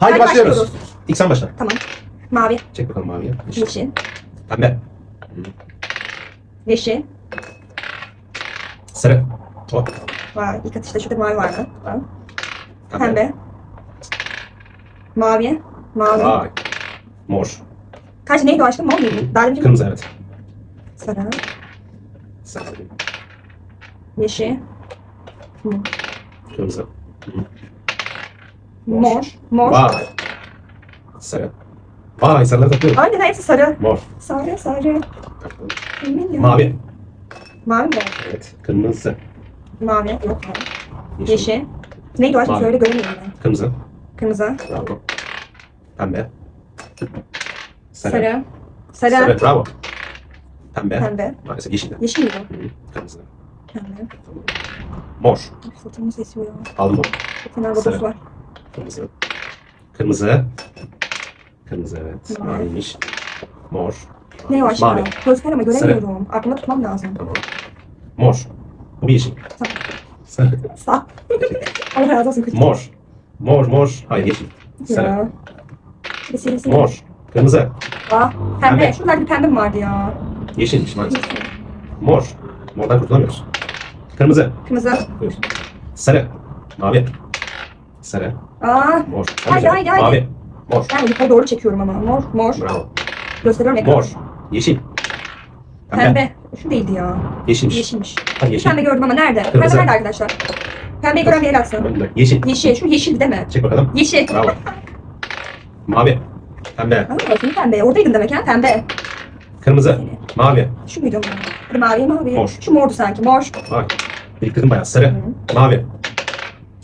Haydi Hadi başlıyoruz. başlıyoruz. İlk sen başla. Tamam. Mavi, Çek bakalım maviye. Yeşil. yeşil, Pembe. yeşil. Sarı. O. Vay, ilk atışta şurada mavi vardı. Tamam. Pembe. Mavi. Mavi. Vay. Mor. Kaç neydi o aşkım? Mor muydu? Daha önce Kırmızı evet. Sarı. Sarı. Yeşil. Kırmızı. Mor. Mor. Vay. Sarı. Vay sarıları takıyorum. Aynen hepsi sarı. Mor. Sarı, sarı. Emin ya. Mavi. Mavi mi? Evet. Kırmızı. Mavi. Yok mu? Yeşil. Yeşil. Neydi o aşkım? Mavi. Söyle göremiyorum ben. Kırmızı. Kırmızı. Bravo. Pembe. Sarı. Sarı. Sarı. Sarı. Bravo. Pembe. Pembe. Maalesef yeşil. Yeşil miydi? Hı, Kırmızı. Pembe. Mor. Fırtınamız esiyor ya. Aldım? Çok fena Sarı. var. Kırmızı. Kırmızı. Kırmızı evet. Mavi. Maviymiş. Mor. Ne o aşkım? Mavi. Gözler ama göremiyorum. Aklımda tutmam lazım. Tamam. Mor. Bu bir yeşil. Tamam. Sarı. Sağ. Allah razı olsun. kızım. Mor. Mor mor. Hayır yeşil. Sarı. Ya. Bir seri seri. Mor. Kırmızı. Aa, pembe. Pembe. Şuralarda bir pembe mi vardı ya? Yeşilmiş maalesef. Mor. Mordan kurtulamıyoruz. Kırmızı. Kırmızı. Buyur. Sarı. Mavi. Sarı. Aa, Mor. Haydi, haydi, haydi. Mavi. Mor. ben yukarı doğru çekiyorum ama. Mor, mor. Bravo. Gösteriyorum ekranı. Mor. Yeşil. Pembe. Şu değildi ya. Yeşilmiş. Yeşilmiş. Ha, yeşil. Pembe gördüm ama nerede? Kırmızı. Pembe nerede arkadaşlar? Pembeyi gören bir el atsın. Önde. Yeşil. Yeşil. Şu yeşildi değil mi? Çek bakalım. Yeşil. Bravo. Mavi. Pembe. Aa, bakayım pembe. Oradaydın demek ha? Pembe. Kırmızı. Mavi. Şu muydu? Mavi, mavi. Mor. Şu mordu sanki. Mor. Vay. Biriktirdim bayağı. Sarı. Mavi.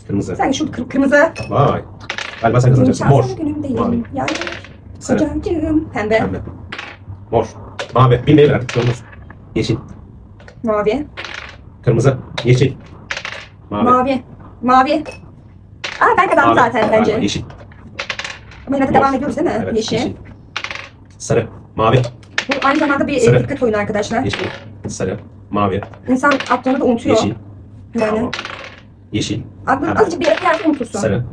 Kırmızı. Sanki şu kır- kırmızı. Vay. Galiba sen kazanacaksın. Mor. Günümdeyim. Mavi. Ya. Sarı. Kocacığım. Pembe. Pembe. Mor. Mavi. Artık. bir Olmaz. Yeşil. Mavi. Kırmızı. Yeşil. Mavi. Mavi. Mavi. Aa ben kazandım Mavi. zaten bence. Mavi. Yeşil. Ama yine de Mor. devam ediyoruz değil mi? Evet. yeşil. Sarı. Mavi. Bu aynı zamanda bir e, Sarı. dikkat oyunu arkadaşlar. Yeşil. Sarı. Mavi. İnsan attığını da unutuyor. Yeşil. Yani. Bravo. Yeşil. Aklını Pembe. azıcık bir yere yerde unutursun. Sarı.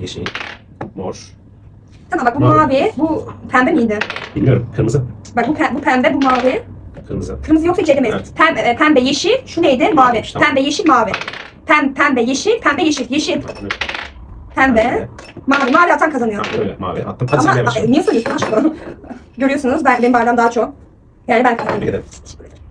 Yeşil. Mor. Tamam bak bu Mavi. mavi. Bu pembe miydi? Bilmiyorum. Kırmızı. Bak bu, pe- bu pembe, bu mavi. Kırmızı. Kırmızı yoksa hiç edemeyiz. Evet. Pembe, e, pembe, yeşil. Şu neydi? Mavi. Tamam. Pembe, yeşil, mavi. Pem, pembe, yeşil, pembe, yeşil, yeşil, pembe, mavi. Mavi atan kazanıyor. Tamam öyle. Mavi. Attım. Hadi Ama sen e, niye söylüyorsun aşkım? Görüyorsunuz ben, benim bardağım daha çok. Yani ben Tebrik ederim. Teşekkür ederim.